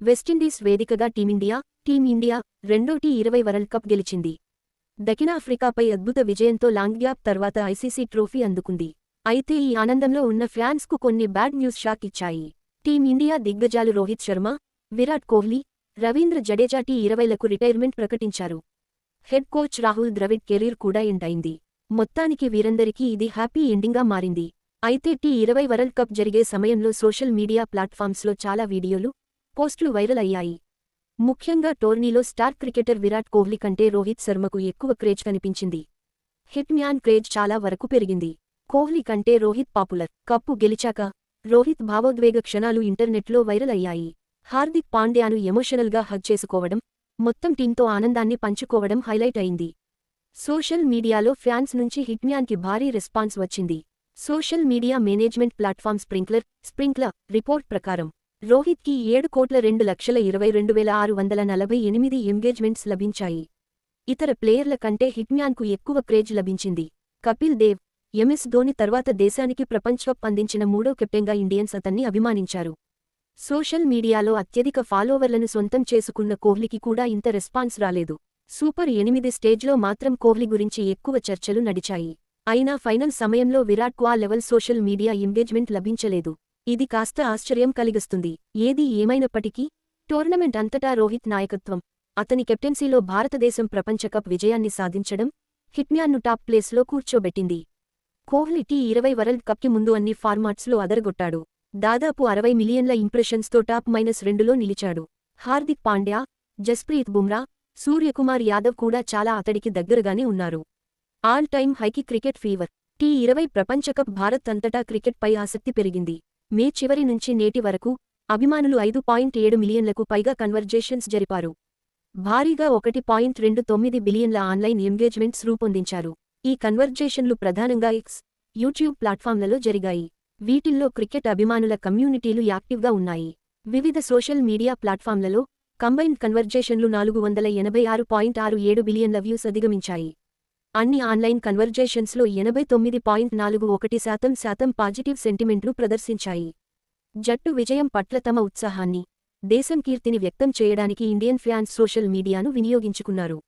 West Indies వేదికగా team India team India రెండో T ఇరవై వరల్డ్ కప్ గెలిచింది. దక్షిణాఫ్రికాపై అద్భుత విజయంతో లాంగ్ గ్యాప్ తర్వాత ఐసీసీ ట్రోఫీ అందుకుంది. అయితే ఈ ఆనందంలో ఉన్న ఫ్యాన్స్కు కొన్ని బ్యాడ్ న్యూస్ షాక్ ఇచ్చాయి. టీమిండియా దిగ్గజాలు రోహిత్ శర్మ విరాట్ కోహ్లీ రవీంద్ర జడేజా టీ ఇరవైలకు రిటైర్మెంట్ ప్రకటించారు. Head coach Rahul Dravid career కూడా ఎండ్ అయింది. మొత్తానికి వీరందరికీ ఇది హ్యాపీ ఎండింగ్గా మారింది. అయితే టీ ఇరవై వరల్డ్ కప్ జరిగే సమయంలో సోషల్ మీడియా ప్లాట్ఫామ్స్లో చాలా వీడియోలు పోస్టులు వైరల్ అయ్యాయి. ముఖ్యంగా టోర్నీలో స్టార్ క్రికెటర్ విరాట్ కోహ్లీ కంటే రోహిత్ శర్మకు ఎక్కువ క్రేజ్ కనిపించింది. హిట్ మ్యాన్ క్రేజ్ చాలా వరకు పెరిగింది. కోహ్లీ కంటే రోహిత్ పాపులర్. కప్పు గెలిచాక రోహిత్ భావోద్వేగ క్షణాలు ఇంటర్నెట్లో వైరల్ అయ్యాయి. హార్దిక్ పాండ్యాను ఎమోషనల్గా హగ్ చేసుకోవడం మొత్తం టీంతో ఆనందాన్ని పంచుకోవడం హైలైట్ అయింది. సోషల్ మీడియాలో ఫ్యాన్స్ నుంచి హిట్మ్యాన్కి భారీ రెస్పాన్స్ వచ్చింది. Social media management platform Sprinklr Sprinklr report ప్రకారం రోహిత్కి ఏడు కోట్ల రెండు లక్షల ఇరవై రెండు వేల ఆరు వందల నలభై ఎనిమిది ఎంగేజ్మెంట్స్ లభించాయి. ఇతర ప్లేయర్ల కంటే హిట్మ్యాన్కు ఎక్కువ క్రేజ్ లభించింది. కపిల్ దేవ్ ఎంఎస్ ధోని తర్వాత దేశానికి ప్రపంచ కప్ అందించిన మూడో కెప్టెన్గా ఇండియన్స్ అతన్ని అభిమానించారు. సోషల్ మీడియాలో అత్యధిక ఫాలోవర్లను సొంతం చేసుకున్న కోహ్లీకి కూడా ఇంత రెస్పాన్స్ రాలేదు. సూపర్ ఎనిమిది స్టేజ్లో మాత్రం కోహ్లీ గురించి ఎక్కువ చర్చలు నడిచాయి. అయినా ఫైనల్ సమయంలో విరాట్కు ఆ లెవెల్ సోషల్ మీడియా ఎంగేజ్మెంట్ లభించలేదు. ఇది కాస్త ఆశ్చర్యం కలిగిస్తుంది. ఏది ఏమైనప్పటికీ టోర్నమెంట్ అంతటా రోహిత్ నాయకత్వం. అతని కెప్టెన్సీలో భారతదేశం ప్రపంచ కప్ విజయాన్ని సాధించడం హిట్మ్యాన్ను టాప్ ప్లేస్లో కూర్చోబెట్టింది. కోహ్లీ టీ ఇరవై వరల్డ్ కప్కి ముందు అన్ని ఫార్మాట్స్లో అదరగొట్టాడు. దాదాపు అరవై మిలియన్ల ఇంప్రెషన్స్తో టాప్ మైనస్ రెండులో నిలిచాడు. హార్దిక్ పాండ్యా జస్ప్రీత్ బుమ్రా సూర్యకుమార్ యాదవ్ కూడా చాలా అతడికి దగ్గరగానే ఉన్నారు. ఆల్ టైమ్ హైకి క్రికెట్ ఫీవర్. టీ ఇరవై ప్రపంచకప్ భారత్ అంతటా క్రికెట్పై ఆసక్తి పెరిగింది. మే చివరి నుంచి నేటి వరకు అభిమానులు ఐదు పాయింట్ ఏడు మిలియన్లకు పైగా కన్వర్జేషన్స్ జరిపారు. భారీగా ఒకటి పాయింట్ రెండు తొమ్మిది బిలియన్ల ఆన్లైన్ ఎంగేజ్మెంట్స్ రూపొందించారు. ఈ కన్వర్జేషన్లు ప్రధానంగా ఎక్స్ యూట్యూబ్ ప్లాట్ఫామ్లలో జరిగాయి. వీటిల్లో క్రికెట్ అభిమానుల కమ్యూనిటీలు యాక్టివ్గా ఉన్నాయి. వివిధ సోషల్ మీడియా ప్లాట్ఫామ్లలో కంబైన్డ్ కన్వర్జేషన్లు నాలుగు వందల ఎనభై ఆరు పాయింట్ ఆరు ఏడు బిలియన్ల వ్యూస్ అధిగమించాయి. అన్ని ఆన్లైన్ కన్వర్జేషన్స్లో ఎనభై తొమ్మిది పాయింట్ నాలుగు ఒకటి శాతం శాతం పాజిటివ్ సెంటిమెంట్లు ప్రదర్శించాయి. జట్టు విజయం పట్ల తమ ఉత్సాహాన్ని దేశం కీర్తిని వ్యక్తం చేయడానికి ఇండియన్ ఫ్యాన్స్ సోషల్ మీడియాను వినియోగించుకున్నారు.